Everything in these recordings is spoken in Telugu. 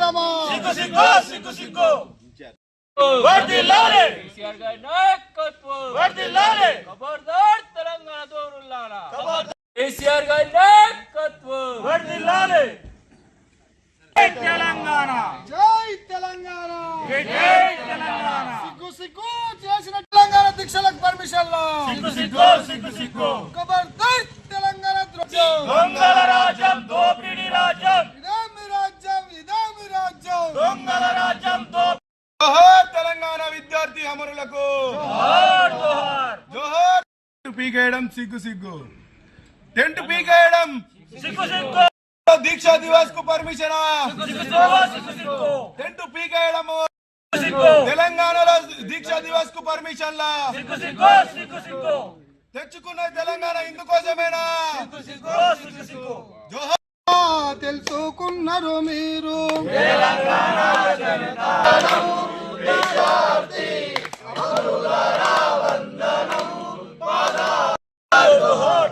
నినాదము కేసీఆర్ గారి నాయకత్వం. తెలంగాణ. జై తెలంగాణ. జై తెలంగాణ. సిగ్గు సిగ్గు చేసిన తెలంగాణ దీక్షలకు పర్మిషన్ సిగ్గు సిగ్గు సిగ్గు. సిగ్గు. పీకేయడం సిగ్గు సిగ్గు. టెంట్ పీకేయడం సిగ్గు సిగ్గు! దీక్షా దివస్కు పర్మిషన్ టెంట్ పీకేయడము తెలంగాణలో దీక్షా దివస్కు పర్మిషన్ తెచ్చుకున్న తెలంగాణ ఇందుకోసమేనా తెలుసుకున్నారు మీరు.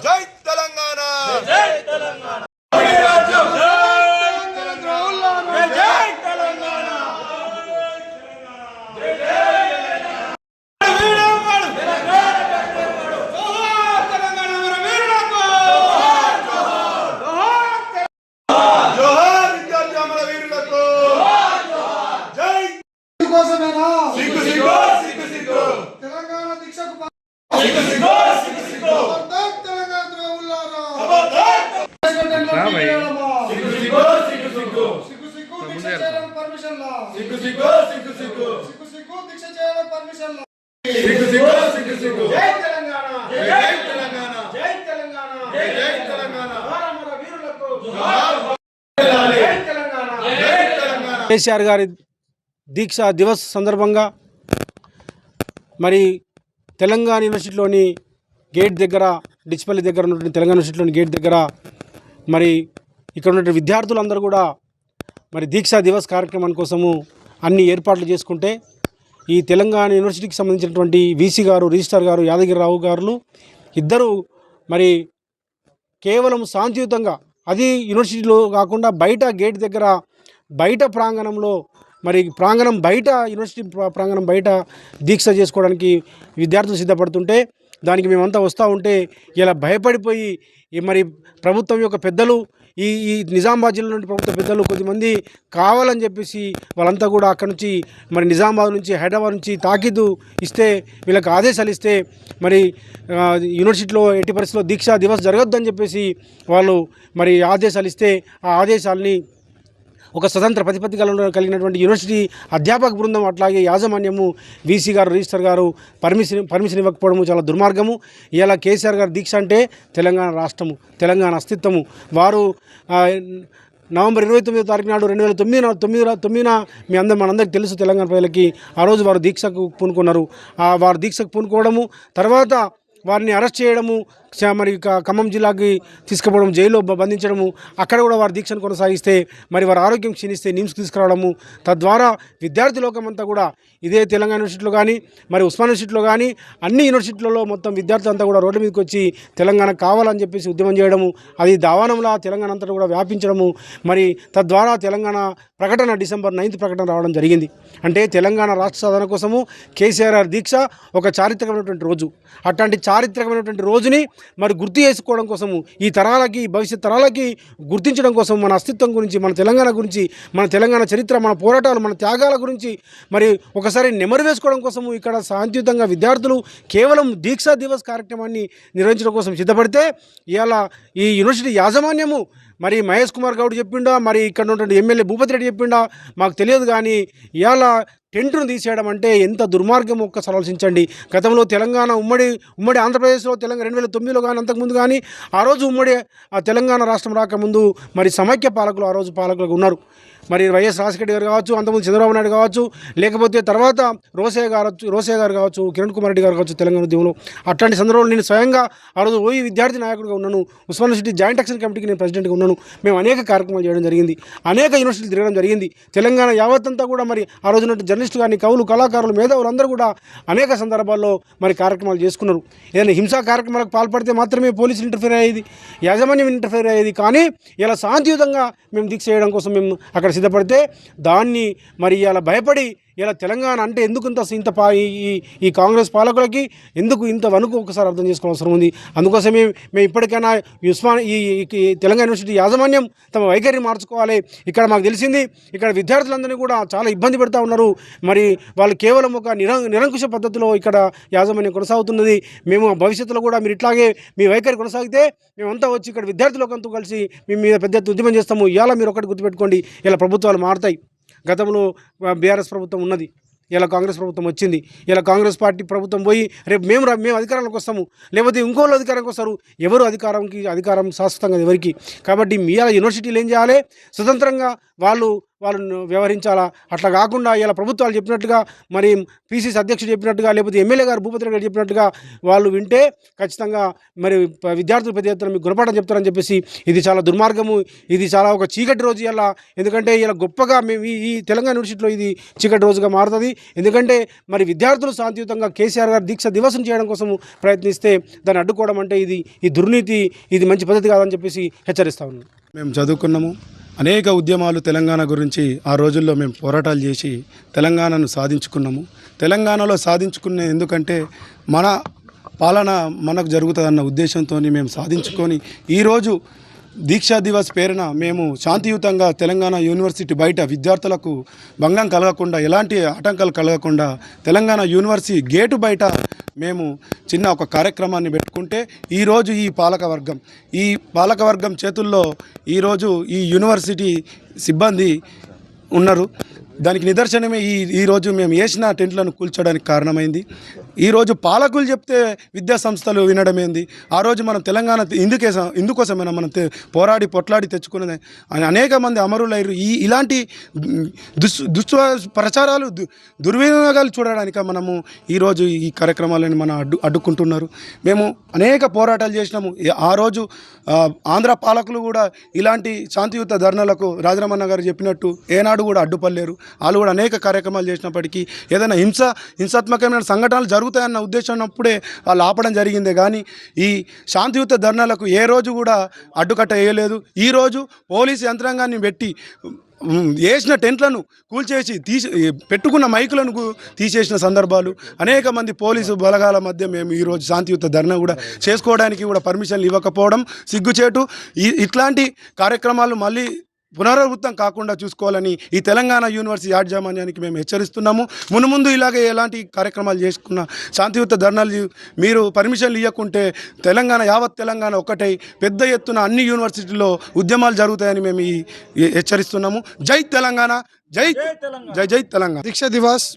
జై తెలంగాణ జై తెలంగాణ తెలంగాణ. జై తెలంగాణ. జై తెలంగాణ. జై తెలంగాణ. జై తెలంగాణ. వీరులకు జై జై తెలంగాణ. జై తెలంగాణ. కేసీఆర్ గారి దీక్ష దివస్ సందర్భంగా మరి తెలంగాణ యూనివర్సిటీలోని గేట్ దగ్గర డిచ్పల్లి దగ్గర ఉన్నటువంటి తెలంగాణ యూనివర్సిటీలోని గేట్ దగ్గర మరి ఇక్కడ ఉన్నటువంటి విద్యార్థులందరూ కూడా మరి దీక్షా దివస్ కార్యక్రమం కోసము అన్ని ఏర్పాట్లు చేసుకుంటే ఈ తెలంగాణ యూనివర్సిటీకి సంబంధించినటువంటి వీసీ గారు రిజిస్టార్ గారు యాదగిరిరావు గారు ఇద్దరు మరి కేవలం శాంతియుతంగా అది యూనివర్సిటీలో కాకుండా బయట గేట్ దగ్గర బయట ప్రాంగణంలో మరి ప్రాంగణం బయట యూనివర్సిటీ ప్రాంగణం బయట దీక్ష చేసుకోవడానికి విద్యార్థులు సిద్ధపడుతుంటే దానికి మేమంతా వస్తూ ఉంటే ఇలా భయపడిపోయి మరి ప్రభుత్వం యొక్క పెద్దలు ఈ ఈ నిజామాబాద్ జిల్లా నుండి ప్రభుత్వ పెద్దలు కొద్దిమంది కావాలని చెప్పేసి వాళ్ళంతా కూడా అక్కడ నుంచి మరి నిజామాబాద్ నుంచి హైదరాబాద్ నుంచి తాకీదు ఇస్తే వీళ్ళకి ఆదేశాలు ఇస్తే మరి యూనివర్సిటీలో ఎట్టి పరిస్థితుల్లో దీక్షా దివస్ జరగొద్దని చెప్పేసి వాళ్ళు మరి ఆదేశాలు ఇస్తే ఆ ఆదేశాలని ఒక స్వతంత్ర ప్రతిపత్తి కలిగినటువంటి యూనివర్సిటీ అధ్యాపక బృందం అట్లాగే యాజమాన్యము వీసీ గారు రిజిస్టర్ గారు పర్మిషన్ పర్మిషన్ ఇవ్వకపోవడము చాలా దుర్మార్గము. ఇలా కేసీఆర్ గారు దీక్ష అంటే తెలంగాణ రాష్ట్రము తెలంగాణ అస్తిత్వము. వారు నవంబర్ ఇరవై తొమ్మిదో తారీఖు నాడు రెండు వేల తొమ్మిది తొమ్మిది తొమ్మిదిన మీ అందరం మనందరికీ తెలుసు తెలంగాణ ప్రజలకి ఆ రోజు వారు దీక్షకు పూనుకున్నారు. వారు దీక్షకు పూనుకోవడము తర్వాత వారిని అరెస్ట్ చేయడము మరి ఖమ్మం జిల్లాకి తీసుకుపోవడం జైల్లో బంధించడము అక్కడ కూడా వారి దీక్షను కొనసాగిస్తే మరి వారి ఆరోగ్యం క్షీణిస్తే నిమ్స్కి తీసుకురావడము. తద్వారా విద్యార్థి లోకమంతా కూడా ఇదే తెలంగాణ యూనివర్సిటీలో కానీ మరి ఉస్మాన్ యూనివర్సిటీలో కానీ అన్ని యూనివర్సిటీలలో మొత్తం విద్యార్థులు అంతా కూడా రోడ్డు మీదకి వచ్చి తెలంగాణ కావాలని చెప్పేసి ఉద్యమం చేయడము అది దావానంలా తెలంగాణ అంతా కూడా వ్యాపించడము మరి తద్వారా తెలంగాణ ప్రకటన డిసెంబర్ నైన్త్ ప్రకటన రావడం జరిగింది. అంటే తెలంగాణ రాష్ట్ర సాధన కోసము కేసీఆర్ దీక్ష ఒక చారిత్రకమైనటువంటి రోజు. అట్లాంటి చారిత్రకమైనటువంటి రోజుని మరి గుర్తు చేసుకోవడం కోసము ఈ తరాలకి భవిష్యత్ తరాలకి గుర్తించడం కోసం మన అస్తిత్వం గురించి మన తెలంగాణ గురించి మన తెలంగాణ చరిత్ర మన పోరాటాలు మన త్యాగాల గురించి మరి ఒకసారి నెమరు వేసుకోవడం కోసము ఇక్కడ శాంతియుతంగా విద్యార్థులు కేవలం దీక్షా దివస్ కార్యక్రమాన్ని నిర్వహించడం కోసం సిద్ధపడితే ఇవాళ ఈ యూనివర్సిటీ యాజమాన్యము మరి మహేష్ కుమార్ గౌడ్ చెప్పిండా మరి ఇక్కడ ఉన్నటువంటి ఎమ్మెల్యే భూపతి రెడ్డి చెప్పిండా మాకు తెలియదు కానీ ఇవాళ టెంట్ను తీసేయడం అంటే ఎంత దుర్మార్గం ఒక్కసారి ఆలోచించండి. గతంలో తెలంగాణ ఉమ్మడి ఉమ్మడి ఆంధ్రప్రదేశ్లో తెలంగాణ రెండు వేల తొమ్మిదిలో కానీ అంతకుముందు కానీ ఆ రోజు ఉమ్మడి ఆ తెలంగాణ రాష్ట్రం రాకముందు మరి సమైక్య పాలకులు ఆ రోజు పాలకులు ఉన్నారు. మరి వైఎస్ రాజశేఖర గారు కావచ్చు అంతకుముందు చంద్రబాబు నాయుడు కావచ్చు లేకపోతే తర్వాత రోసే గారు రోసే గారు కావచ్చు కిరణ్ కుమార్ రెడ్డి గారు కావచ్చు తెలంగాణ ఉద్యమంలో. అట్లాంటి సందర్భంలో నేను స్వయంగా ఆ రోజు ఓయి విద్యార్థి నాయకుడిగా ఉన్నాను. ఉస్మాన్ యూనివర్సిటీ జాయింట్ యాక్షన్ కమిటీకి నేను ప్రెసిడెంట్గా ఉన్నాను. మేము అనేక కార్యక్రమాలు చేయడం జరిగింది. అనేక యూనివర్సిటీలు తిరగడం జరిగింది. తెలంగాణ యావత్తంతా కూడా మరి ఆ రోజు జర్నలిస్టు కానీ కవులు కళాకారులు మేధావులు అందరూ కూడా అనేక సందర్భాల్లో మరి కార్యక్రమాలు చేసుకున్నారు. ఏదైనా హింసా కార్యక్రమాలకు పాల్పడితే మాత్రమే పోలీసులు ఇంటర్ఫేర్ అయ్యేది యాజమాన్యం ఇంటర్ఫేర్ అయ్యేది. కానీ ఇలా శాంతియుతంగా మేము దీక్ష చేయడం కోసం మేము అక్కడ సిద్ధపడితే దాన్ని మరి ఇలా భయపడి ఇలా తెలంగాణ అంటే ఎందుకు ఇంత ఇంత పా ఈ ఈ- ఈ కాంగ్రెస్ పాలకులకి ఎందుకు ఇంత వణుకు ఒకసారి అర్థం చేసుకోవాల్సిన అవసరం ఉంది? అందుకోసమే మేము ఇప్పటికైనా ఈ ఉస్మాన్ ఈ తెలంగాణ యూనివర్సిటీ యాజమాన్యం తమ వైఖరిని మార్చుకోవాలి. ఇక్కడ మాకు తెలిసింది ఇక్కడ విద్యార్థులందరినీ కూడా చాలా ఇబ్బంది పెడతా ఉన్నారు. మరి వాళ్ళు కేవలం ఒక నిరం నిరంకుశ పద్ధతిలో ఇక్కడ యాజమాన్యం కొనసాగుతున్నది. మేము భవిష్యత్తులో కూడా మీరు ఇట్లాగే మీ వైఖరి కొనసాగితే మేమంతా వచ్చి ఇక్కడ విద్యార్థులకంతా కలిసి మీ మీద పెద్ద ఉద్యమం చేస్తాము. ఇలా మీరు ఒకటి గుర్తుపెట్టుకోండి. ఇలా ప్రభుత్వాలు మారుతాయి. గతంలో బీఆర్ఎస్ ప్రభుత్వం ఉన్నది. ఇలా కాంగ్రెస్ ప్రభుత్వం వచ్చింది. ఇలా కాంగ్రెస్ పార్టీ ప్రభుత్వం పోయి రేపు మేము మేము అధికారంలోకి వస్తాము. లేకపోతే ఇంకోళ్ళు అధికారంకి వస్తారు. ఎవరు అధికారంకి అధికారం శాశ్వతంగా ఎవరికి? కాబట్టి మీ యూనివర్సిటీలు ఏం చేయాలి? స్వతంత్రంగా వాళ్ళు వాళ్ళను వ్యవహరించాలా? అట్లా కాకుండా ఇలా ప్రభుత్వాలు చెప్పినట్టుగా మరి పీసీసీ అధ్యక్షుడు చెప్పినట్టుగా లేకపోతే ఎమ్మెల్యే గారు భూపతి గారు చెప్పినట్టుగా వాళ్ళు వింటే ఖచ్చితంగా మరి విద్యార్థులు పెద్ద ఎత్తున మీకు గుణపాఠం చెప్తారని చెప్పేసి ఇది చాలా దుర్మార్గము. ఇది చాలా ఒక చీకటి రోజు ఇలా ఎందుకంటే ఇలా గొప్పగా మేము ఈ ఈ తెలంగాణ యూనివర్సిటీలో ఇది చీకటి రోజుగా మారుతుంది. ఎందుకంటే మరి విద్యార్థులు శాంతియుతంగా కేసీఆర్ గారు దీక్ష దివసం చేయడం కోసం ప్రయత్నిస్తే దాన్ని అడ్డుకోవడం అంటే ఇది ఈ దుర్నీతి ఇది మంచి పద్ధతి కాదని చెప్పేసి హెచ్చరిస్తా ఉన్నాను మేము చదువుకున్నాము. అనేక ఉద్యమాలు తెలంగాణ గురించి ఆ రోజుల్లో మేము పోరాటాలు చేసి తెలంగాణను సాధించుకున్నాము. తెలంగాణలో సాధించుకునే ఎందుకంటే మన పాలన మనకు జరుగుతుందన్న ఉద్దేశంతో మేము సాధించుకొని ఈరోజు దీక్షా దివస్ పేరున మేము శాంతియుతంగా తెలంగాణ యూనివర్సిటీ బయట విద్యార్థులకు భంగం కలగకుండా ఎలాంటి ఆటంకాలు కలగకుండా తెలంగాణ యూనివర్సిటీ గేటు బయట మేము చిన్న ఒక కార్యక్రమాన్ని పెట్టుకుంటే ఈరోజు ఈ పాలకవర్గం ఈ పాలకవర్గం చేతుల్లో ఈరోజు ఈ యూనివర్సిటీ సిబ్బంది ఉన్నారు. దానికి నిదర్శనమే ఈ ఈరోజు మేము వేసిన టెంట్లను కూల్చడానికి కారణమైంది. ఈరోజు పాలకులు చెప్తే విద్యా సంస్థలు వినడమేంది ఆ రోజు మనం తెలంగాణ ఇందుకే ఇందుకోసమైనా మనం పోరాడి పొట్లాడి తెచ్చుకున్నది? అనేక మంది అమరులయ్యారు ఈ ఇలాంటి దుస్ దుస్ ప్రచారాలు దు- దుర్వినియోగాలు చూడడానికి మనము ఈరోజు ఈ కార్యక్రమాలను మనం అడ్డు అడ్డుకుంటున్నారు. మేము అనేక పోరాటాలు చేసినాము. ఆ రోజు ఆంధ్ర పాలకులు కూడా ఇలాంటి శాంతియుత ధర్నాలకు రాజరమణ గారు చెప్పినట్టు ఏనాడు కూడా అడ్డుపడలేరు. వాళ్ళు కూడా అనేక కార్యక్రమాలు చేసినప్పటికీ ఏదైనా హింస హింసాత్మకమైన సంఘటనలు జరుగుతాయన్న ఉద్దేశం అప్పుడే వాళ్ళు ఆపడం జరిగిందే. కానీ ఈ శాంతియుత ధర్నాలకు ఏ రోజు కూడా అడ్డుకట్ట వేయలేదు. ఈరోజు పోలీసు యంత్రాంగాన్ని పెట్టి వేసిన టెంట్లను కూల్చేసి తీసి పెట్టుకున్న మైకులను తీసేసిన సందర్భాలు అనేక మంది పోలీసు బలగాల మధ్య మేము ఈరోజు శాంతియుత ధర్నా కూడా చేసుకోవడానికి కూడా పర్మిషన్లు ఇవ్వకపోవడం సిగ్గుచేటు. ఈ ఇట్లాంటి కార్యక్రమాలు మళ్ళీ పునరావృతం కాకుండా చూసుకోవాలని ఈ తెలంగాణ యూనివర్సిటీ యాజమాన్యానికి మేము హెచ్చరిస్తున్నాము. మునుముందు ఇలాగే ఎలాంటి కార్యక్రమాలు చేసుకున్న శాంతియుత ధర్నాలు మీరు పర్మిషన్లు ఇవ్వకుంటే తెలంగాణ యావత్ తెలంగాణ ఒక్కటై పెద్ద ఎత్తున అన్ని యూనివర్సిటీల్లో ఉద్యమాలు జరుగుతాయని మేము ఈ హెచ్చరిస్తున్నాము. జై తెలంగాణ జై జై జై తెలంగాణ. దీక్ష దివాస్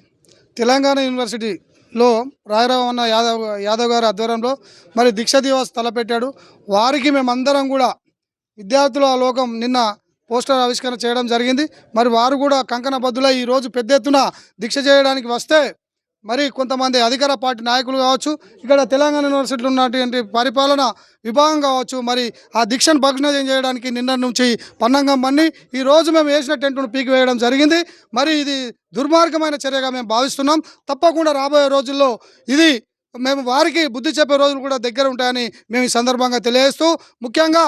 తెలంగాణ యూనివర్సిటీలో రాయరావు అన్న యాదవ్ యాదవ్ గారి ఆధ్వర్యంలో మరి దీక్ష దివాస్ తలపెట్టాడు. వారికి మేమందరం కూడా విద్యార్థుల లోకం నిన్న పోస్టర్ ఆవిష్కరణ చేయడం జరిగింది. మరి వారు కూడా కంకణబద్దులై ఈరోజు పెద్ద ఎత్తున దీక్ష చేయడానికి వస్తే మరి కొంతమంది అధికార పార్టీ నాయకులు కావచ్చు ఇక్కడ తెలంగాణ యూనివర్సిటీలో ఉన్నటువంటి పరిపాలన విభాగం కావచ్చు మరి ఆ దీక్షను భగ్నం చేయడానికి నిన్న నుంచి పన్నంగం మన్ని ఈ రోజు మేము వేసిన టెంట్ను పీకి వేయడం జరిగింది. మరి ఇది దుర్మార్గమైన చర్యగా మేము భావిస్తున్నాం. తప్పకుండా రాబోయే రోజుల్లో ఇది మేము వారికి బుద్ధి చెప్పే రోజులు కూడా దగ్గర ఉంటాయని మేము ఈ సందర్భంగా తెలియజేస్తూ ముఖ్యంగా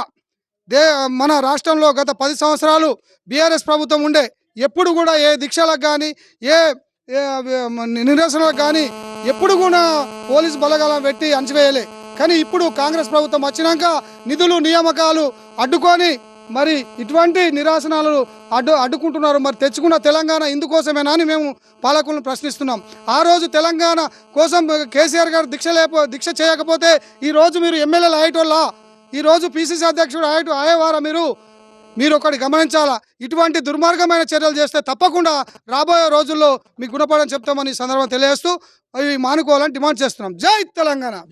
దే మన రాష్ట్రంలో గత పది సంవత్సరాలు బీఆర్ఎస్ ప్రభుత్వం ఉండే. ఎప్పుడు కూడా ఏ దీక్షలకు కానీ ఏ నిరసనలకు కానీ ఎప్పుడు కూడా పోలీసు బలగాలం పెట్టి అణచివేయలే. కానీ ఇప్పుడు కాంగ్రెస్ ప్రభుత్వం వచ్చినాక నిధులు నియామకాలు అడ్డుకొని మరి ఇటువంటి నిరాసనాలు అడ్డు అడ్డుకుంటున్నారు. మరి తెచ్చుకున్న తెలంగాణ ఇందుకోసమేనా అని మేము పాలకులను ప్రశ్నిస్తున్నాం. ఆ రోజు తెలంగాణ కోసం కేసీఆర్ గారు దీక్ష లేపో దీక్ష చేయకపోతే ఈ రోజు మీరు ఎమ్మెల్యేలు అయ్యేటోళ్ళ? ఈరోజు పీసీసీ పిసిసి అధ్యక్షుడు అయ్యేటు అయ్యేవారా మీరు? మీరు ఒకటి గమనించాలా? ఇటువంటి దుర్మార్గమైన చర్యలు చేస్తే తప్పకుండా రాబోయే రోజుల్లో మీకు గుణపడని చెప్తామని ఈ సందర్భం తెలియజేస్తూ అవి మానుకోవాలని డిమాండ్ చేస్తున్నాం. జై తెలంగాణ!